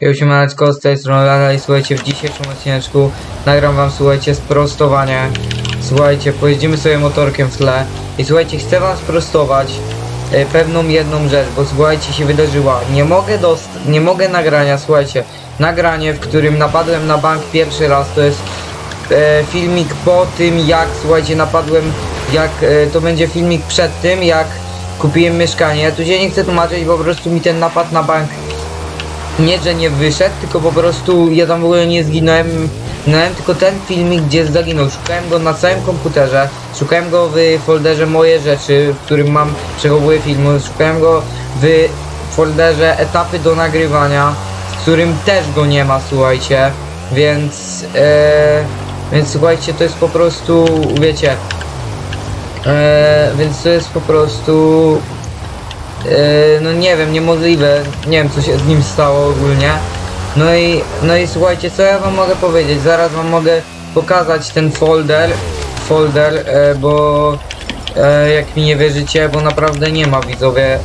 Ja siemaneczko, z tej strony Lala i słuchajcie, w dzisiejszym odcineczku nagram wam, słuchajcie, sprostowanie. Słuchajcie, pojeździmy sobie motorkiem w tle i słuchajcie, chcę wam sprostować e, pewną jedną rzecz, bo słuchajcie, się wydarzyła. Nie mogę dost nie mogę nagrania, słuchajcie, nagranie, w którym napadłem na bank pierwszy raz, to jest e, filmik po tym, jak, słuchajcie, napadłem, jak, e, to będzie filmik przed tym, jak kupiłem mieszkanie. Ja tu się nie chcę tłumaczyć, bo po prostu mi ten napad na bank nie, że nie wyszedł, tylko po prostu ja tam w ogóle nie zginąłem. Miałem tylko ten filmik, gdzie zaginął. Szukałem go na całym komputerze. Szukałem go w folderze moje rzeczy, w którym mam przechowuję filmy. Szukałem go w folderze etapy do nagrywania, w którym też go nie ma, słuchajcie. Więc e, więc słuchajcie, to jest po prostu, wiecie. E, więc to jest po prostu Yy, no nie wiem, niemożliwe. Nie wiem co się z nim stało ogólnie. No i no i słuchajcie, co ja wam mogę powiedzieć? Zaraz wam mogę pokazać ten folder. Folder, e, bo e, jak mi nie wierzycie, bo naprawdę nie ma widzowie.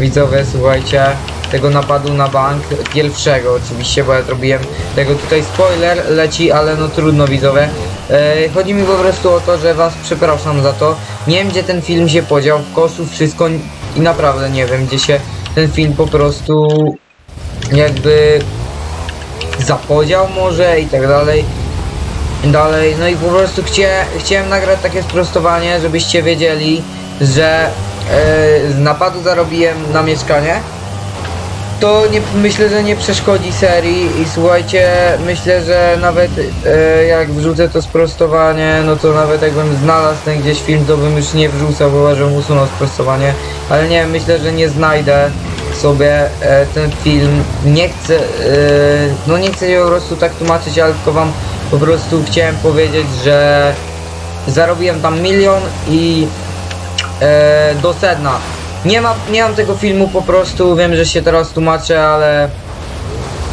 Widzowie, słuchajcie, tego napadu na bank pierwszego oczywiście, bo ja zrobiłem tego tutaj spoiler leci, ale no trudno widzowie. E, chodzi mi po prostu o to, że was przepraszam za to. Nie wiem gdzie ten film się podział, w koszu wszystko i naprawdę nie wiem gdzie się ten film po prostu jakby zapodział może i tak dalej. Dalej, no i po prostu chcie, chciałem nagrać takie sprostowanie, żebyście wiedzieli, że e, z napadu zarobiłem na mieszkanie. To nie, myślę, że nie przeszkodzi serii i słuchajcie, myślę, że nawet e, jak wrzucę to sprostowanie, no to nawet jakbym znalazł ten gdzieś film, to bym już nie wrzucał, bo żebym usunął sprostowanie. Ale nie, myślę, że nie znajdę sobie e, ten film. Nie chcę, e, no nie chcę po prostu tak tłumaczyć, ale tylko wam po prostu chciałem powiedzieć, że zarobiłem tam milion i e, do sedna. Nie, ma, nie mam tego filmu po prostu, wiem, że się teraz tłumaczę, ale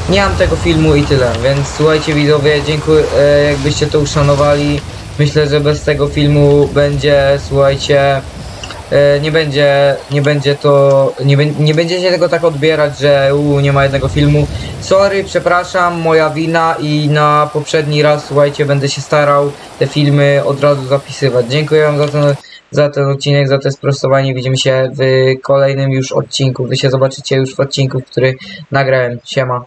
nie mam tego filmu i tyle, więc słuchajcie widzowie, dziękuję, e, jakbyście to uszanowali. Myślę, że bez tego filmu będzie, słuchajcie, e, nie będzie, nie będzie to, nie, nie będziecie tego tak odbierać, że u, nie ma jednego filmu. Sorry, przepraszam, moja wina i na poprzedni raz, słuchajcie, będę się starał te filmy od razu zapisywać. Dziękuję wam za ten, za ten odcinek, za to sprostowanie. Widzimy się w kolejnym już odcinku. Wy się zobaczycie już w odcinku, który nagrałem. Siema.